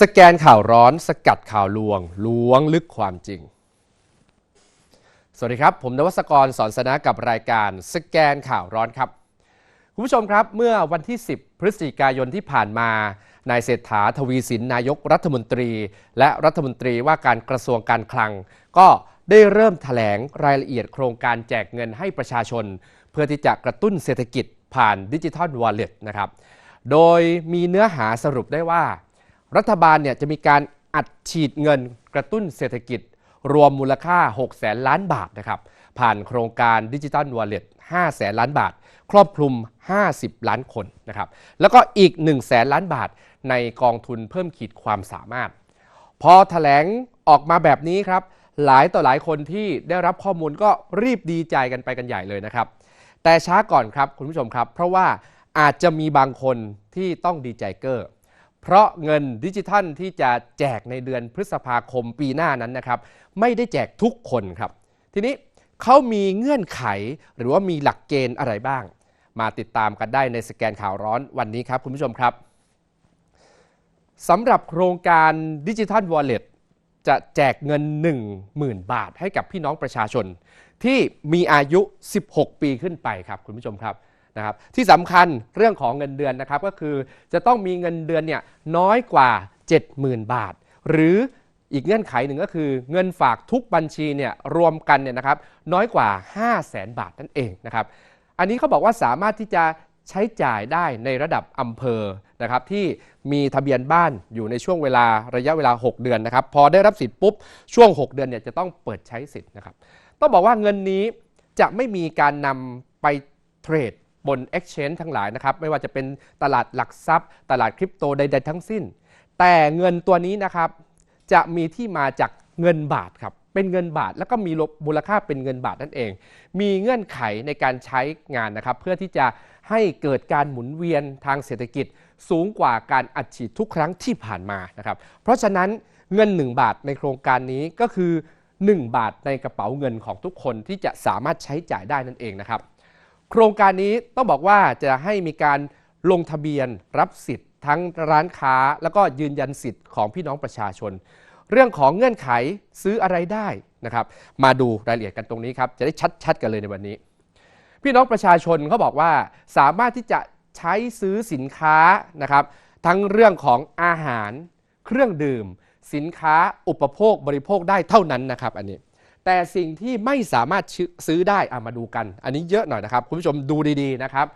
สแกนข่าวร้อนสกัดข่าวลวงล้วงลึกความจริง สวัสดีครับ ผมนวัสกรสอนสนะกับรายการสแกนข่าวร้อนครับ คุณผู้ชมครับเมื่อวันที่ 10 พฤศจิกายนที่ผ่านมานายเศรษฐาทวีสินนายกรัฐมนตรี และรัฐมนตรีว่าการกระทรวงการคลัง ก็ได้เริ่มแถลงรายละเอียดโครงการแจกเงินให้ประชาชน เพื่อที่จะกระตุ้นเศรษฐกิจผ่านดิจิทัลวอลเล็ตนะครับ โดยมีเนื้อหาสรุปได้ว่า รัฐบาลเนี่ยจะมีการอัดฉีดเงินกระตุ้นเศรษฐกิจ รวมมูลค่า 6 แสนล้านบาทนะครับ ผ่านโครงการดิจิ t a ลวอลเล็ต5แสนล้านบาท ครอบคลุม 50 ล้านคนนะครับ แล้วก็อีก 1 แสนล้านบาทในกองทุนเพิ่มขีดความสามารถ พอแถลงออกมาแบบนี้ครับ หลายต่อหลายคนที่ได้รับข้อมูลก็รีบดีใจกันไปกันใหญ่เลยนะครับ แต่ช้าก่อนครับคุณผู้ชมครับ เพราะว่าอาจจะมีบางคนที่ต้องดีใจเกอร์ เพราะเงินดิจิทัลที่จะแจกในเดือนพฤษภาคมปีหน้านั้นนะครับ ไม่ได้แจกทุกคนครับ ทีนี้เขามีเงื่อนไขหรือว่ามีหลักเกณฑ์อะไรบ้าง มาติดตามกันได้ในสแกนข่าวร้อนวันนี้ครับคุณผู้ชมครับสำหรับโครงการดิจิทัลวอลเล็ตจะแจกเงิน 10,000 บาทให้กับพี่น้องประชาชน ที่มีอายุ 16 ปีขึ้นไปครับคุณผู้ชมครับ นะครับที่สำคัญเรื่องของเงินเดือนนะครับก็คือจะต้องมีเงินเดือนเนี่ยน้อยกว่า 70,000 บาท หรืออีกเงื่อนไขหนึ่งก็คือเงินฝากทุกบัญชีเนี่ยรวมกันเนี่ยนะครับน้อยกว่า 5 0 0แสนบาทนั่นเองนะครับอันนี้เขาบอกว่าสามารถที่จะใช้จ่ายได้ในระดับอำเภอนะครับที่มีทะเบียนบ้านอยู่ในช่วงเวลาระยะเวลา 6 เดือนนะครับพอได้รับสิทธิ์ปุ๊บช่วง 6 เดือนเนี่ยจะต้องเปิดใช้สิทธิ์นะครับต้องบอกว่าเงินนี้จะไม่มีการนำไปเทรด บน Exchange ทั้งหลายนะครับ ไม่ว่าจะเป็นตลาดหลักทรัพย์ ตลาดคริปโตใดๆทั้งสิ้น แต่เงินตัวนี้นะครับจะมีที่มาจากเงินบาทครับเป็นเงินบาทแล้วก็มีมูลค่าเป็นเงินบาทนั่นเอง มีเงื่อนไขในการใช้งานนะครับ เพื่อที่จะให้เกิดการหมุนเวียนทางเศรษฐกิจ สูงกว่าการอัดฉีดทุกครั้งที่ผ่านมานะครับ เพราะฉะนั้นเงิน 1 บาทในโครงการนี้ก็คือ 1 บาทในกระเป๋าเงินของทุกคนที่จะสามารถใช้จ่ายได้นั่นเองนะครับ โครงการนี้ต้องบอกว่าจะให้มีการลงทะเบียนรับสิทธิ์ ทั้งร้านค้า แล้วก็ยืนยันสิทธิ์ของพี่น้องประชาชน เรื่องของเงื่อนไขซื้ออะไรได้นะครับ มาดูรายละเอียดกันตรงนี้ครับ จะได้ชัดๆ กันเลยในวันนี้ พี่น้องประชาชนเขาบอกว่าสามารถที่จะใช้ซื้อสินค้านะครับ ทั้งเรื่องของอาหาร เครื่องดื่ม สินค้าอุปโภคบริโภคได้เท่านั้นนะครับ อันนี้ แต่สิ่งที่ไม่สามารถซื้อได้อามาดูกัน อันนี้เยอะหน่อยนะครับ คุณผู้ชมดูดีๆนะครับ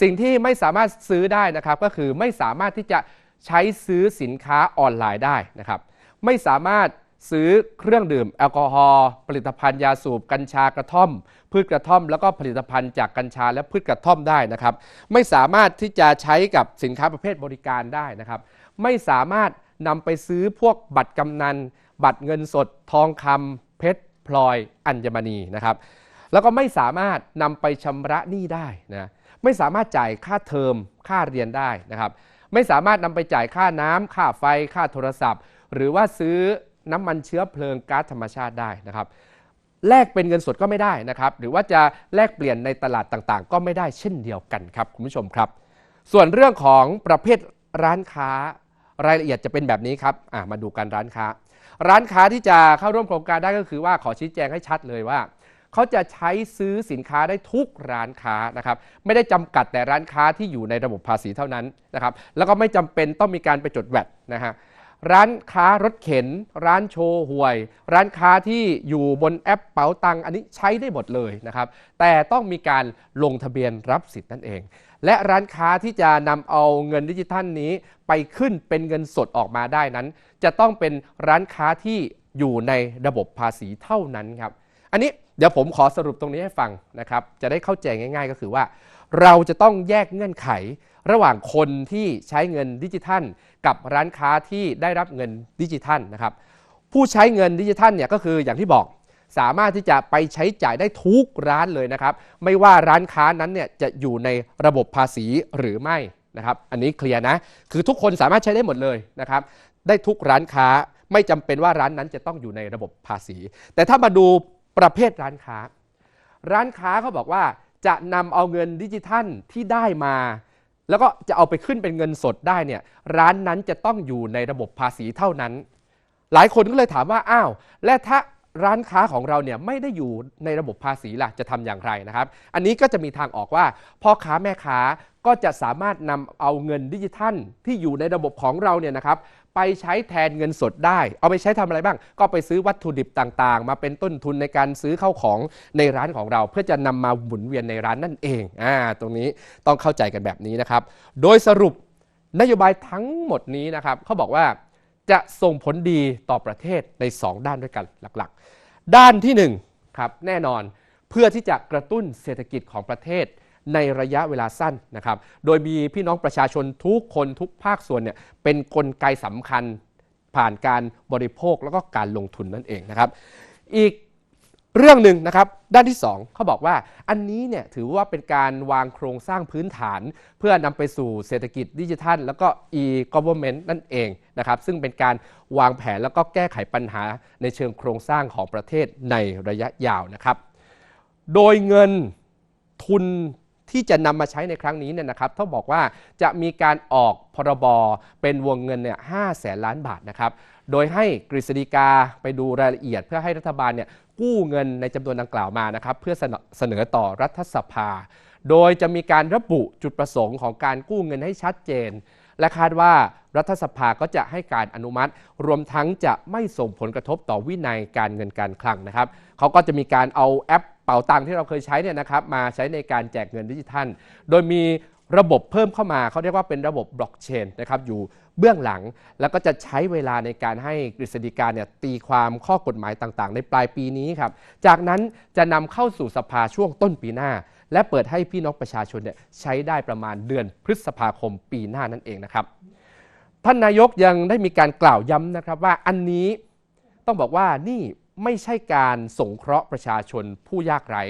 สิ่งที่ไม่สามารถซื้อได้นะครับ ก็คือไม่สามารถที่จะใช้ซื้อสินค้าออนไลน์ได้นะครับ ไม่สามารถซื้อเครื่องดื่มแอลกอฮอล์ผลิตภัณฑ์ยาสูบกัญชากระท่อม พืชกระท่อม แล้วก็ผลิตภัณฑ์จากกัญชาและพืชกระท่อมได้นะครับ ไม่สามารถที่จะใช้กับสินค้าประเภทบริการได้นะครับ ไม่สามารถนำไปซื้อพวกบัตรกำนัน บัตรเงินสด ทองคำเพชร พลอยอัญมณีนะครับ แล้วก็ไม่สามารถนำไปชำระหนี้ได้นะไม่สามารถจ่ายค่าเทอมค่าเรียนได้นะครับ ไม่สามารถนำไปจ่ายค่าน้ำค่าไฟ ค่าโทรศัพท์ หรือว่าซื้อน้ำมันเชื้อเพลิงก๊าซธรรมชาติได้นะครับแลกเป็นเงินสดก็ไม่ได้นะครับ หรือว่าจะแลกเปลี่ยนในตลาดต่างๆ ก็ไม่ได้เช่นเดียวกันครับคุณผู้ชมครับ ส่วนเรื่องของประเภทร้านค้า รายละเอียดจะเป็นแบบนี้ครับมาดูกันร้านค้า ร้านค้าที่จะเข้าร่วมโครงการได้ก็คือว่าขอชี้แจงให้ชัดเลยว่าเขาจะใช้ซื้อสินค้าได้ทุกร้านค้านะครับไม่ได้จำกัดแต่ร้านค้าที่อยู่ในระบบภาษีเท่านั้นนะครับแล้วก็ไม่จำเป็นต้องมีการไปจดแวดนะฮะร้านค้ารถเข็น ร้านโชว์หวย ร้านค้าที่อยู่บนแอปเป๋าตังอันนี้ใช้ได้หมดเลยนะครับแต่ต้องมีการลงทะเบียนรับสิทธิ์นั่นเอง และร้านค้าที่จะนำเอาเงินดิจิทัลนี้ไปขึ้นเป็นเงินสดออกมาได้นั้น จะต้องเป็นร้านค้าที่อยู่ในระบบภาษีเท่านั้นครับ อันนี้เดี๋ยวผมขอสรุปตรงนี้ให้ฟังนะครับ จะได้เข้าใจง่าย ๆ ก็คือว่า เราจะต้องแยกเงื่อนไข ระหว่างคนที่ใช้เงินดิจิทัล กับร้านค้าที่ได้รับเงินดิจิทัลนะครับ ผู้ใช้เงินดิจิทัลเนี่ยก็คืออย่างที่บอก สามารถที่จะไปใช้จ่ายได้ทุกร้านเลยนะครับ ไม่ว่าร้านค้านั้นเนี่ยจะอยู่ในระบบภาษีหรือไม่นะครับ อันนี้เคลียร์นะ คือทุกคนสามารถใช้ได้หมดเลยนะครับ ได้ทุกร้านค้าไม่จำเป็นว่าร้านนั้นจะต้องอยู่ในระบบภาษี แต่ถ้ามาดูประเภทร้านค้า ร้านค้าเขาบอกว่าจะนำเอาเงินดิจิทัลที่ได้มา แล้วก็จะเอาไปขึ้นเป็นเงินสดได้เนี่ยร้านนั้นจะต้องอยู่ในระบบภาษีเท่านั้น หลายคนก็เลยถามว่าอ้าวและถ้า ร้านค้าของเราเนี่ยไม่ได้อยู่ในระบบภาษีล่ะจะทำอย่างไรนะครับ อันนี้ก็จะมีทางออกว่าพ่อค้าแม่ค้าก็จะสามารถนำเอาเงินดิจิทัล ที่อยู่ในระบบของเราเนี่ยนะครับไปใช้แทนเงินสดได้ เอาไปใช้ทำอะไรบ้าง ก็ไปซื้อวัตถุดิบต่างๆ มาเป็นต้นทุนในการซื้อเข้าของในร้านของเรา เพื่อจะนำมาหมุนเวียนในร้านนั่นเอง อ่า ตรงนี้ต้องเข้าใจกันแบบนี้นะครับ โดยสรุปนโยบายทั้งหมดนี้นะครับเขาบอกว่า จะส่งผลดีต่อประเทศใน 2 ด้านด้วยกันหลักๆ ด้านที่1ครับแน่นอนเพื่อที่จะกระตุ้นเศรษฐกิจของประเทศในระยะเวลาสั้นนะครับ โดยมีพี่น้องประชาชนทุกคนทุกภาคส่วนเนี่ยเป็นนกลไกสำคัญผ่านการบริโภคแล้วก็การลงทุนนั่นเองนะครับ อีก เรื่องหนึ่งนะครับ ด้านที่ 2เขาบอกว่าอันนี้เนี่ยถือว่าเป็นการวางโครงสร้างพื้นฐาน เพื่อนำไปสู่เศรษฐกิจดิจิทัล แล้วก็ e-government นั่นเองนะครับ ซึ่งเป็นการวางแผนแล้วก็แก้ไขปัญหาในเชิงโครงสร้างของประเทศในระยะยาวนะครับ โดยเงินทุน ที่จะนำมาใช้ในครั้งนี้เนี่ยนะครับต้องบอกว่าจะมีการออกพรบเป็นวงเงินเนี่ยห้าแสนล้านบาทนะครับโดยให้กฤษฎีกาไปดูรายละเอียด เพื่อให้รัฐบาลเนี่ยกู้เงินในจำนวนดังกล่าวมานะครับเพื่อเสนอเสนอต่อรัฐสภา โดยจะมีการระบุจุดประสงค์ของการกู้เงินให้ชัดเจน และคาดว่ารัฐสภาก็จะให้การอนุมัติ รวมทั้งจะไม่ส่งผลกระทบต่อวินัยการเงินการคลังนะครับเขาก็จะมีการเอาแอป เป๋าตังค์ที่เราเคยใช้เนี่ยนะครับมาใช้ในการแจกเงินดิจิทัล โดยมีระบบเพิ่มเข้ามาเขาเรียกว่าเป็นระบบบล็อกเชนนะครับอยู่เบื้องหลังแล้วก็จะใช้เวลาในการให้กฤษฎีกาเนี่ยตีความข้อกฎหมายต่างๆ ในปลายปีนี้ครับจากนั้นจะนำเข้าสู่สภาช่วงต้นปีหน้า และเปิดให้พี่น้องประชาชนเนี่ยใช้ได้ประมาณเดือนพฤษภาคมปีหน้านั่นเองนะครับ ท่านนายกยังได้มีการกล่าวย้ำนะครับว่าอันนี้ต้องบอกว่านี่ ไม่ใช่การสงเคราะห์ประชาชนผู้ยากไร้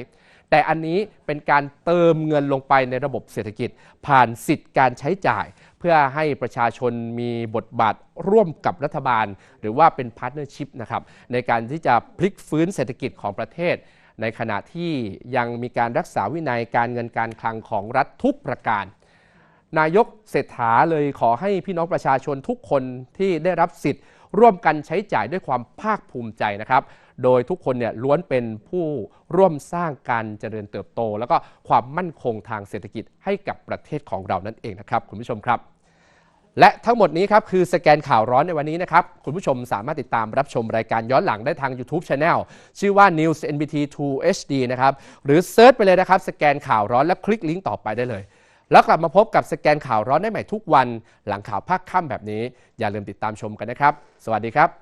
แต่อันนี้เป็นการเติมเงินลงไปในระบบเศรษฐกิจ ผ่านสิทธิ์การใช้จ่าย เพื่อให้ประชาชนมีบทบาทร่วมกับรัฐบาล หรือว่าเป็นพาร์ทเนอร์ชิพนะครับในการที่จะพลิกฟื้นเศรษฐกิจของประเทศ ในขณะที่ยังมีการรักษาวินัยการเงินการคลังของรัฐทุกประการ นายกเศรษฐาเลยขอให้พี่น้องประชาชนทุกคนที่ได้รับสิทธิ์ ร่วมกันใช้จ่ายด้วยความภาคภูมิใจนะครับ โดยทุกคนเนี่ยล้วนเป็นผู้ร่วมสร้างการเจริญเติบโต แล้วก็ความมั่นคงทางเศรษฐกิจให้กับประเทศของเรานั่นเองนะครับ คุณผู้ชมครับ และทั้งหมดนี้ครับคือสแกนข่าวร้อนในวันนี้นะครับคุณผู้ชมสามารถติดตามรับชมรายการย้อนหลังได้ทาง YouTube Channel ชื่อว่า News NBT 2 HD นะครับหรือเซิร์ชไปเลยนะครับสแกนข่าวร้อนและคลิกลิงก์ต่อไปได้เลย แล้วกลับมาพบกับสแกนข่าวร้อนได้ใหม่ทุกวัน หลังข่าวภาคค่ำแบบนี้ อย่าลืมติดตามชมกันนะครับ สวัสดีครับ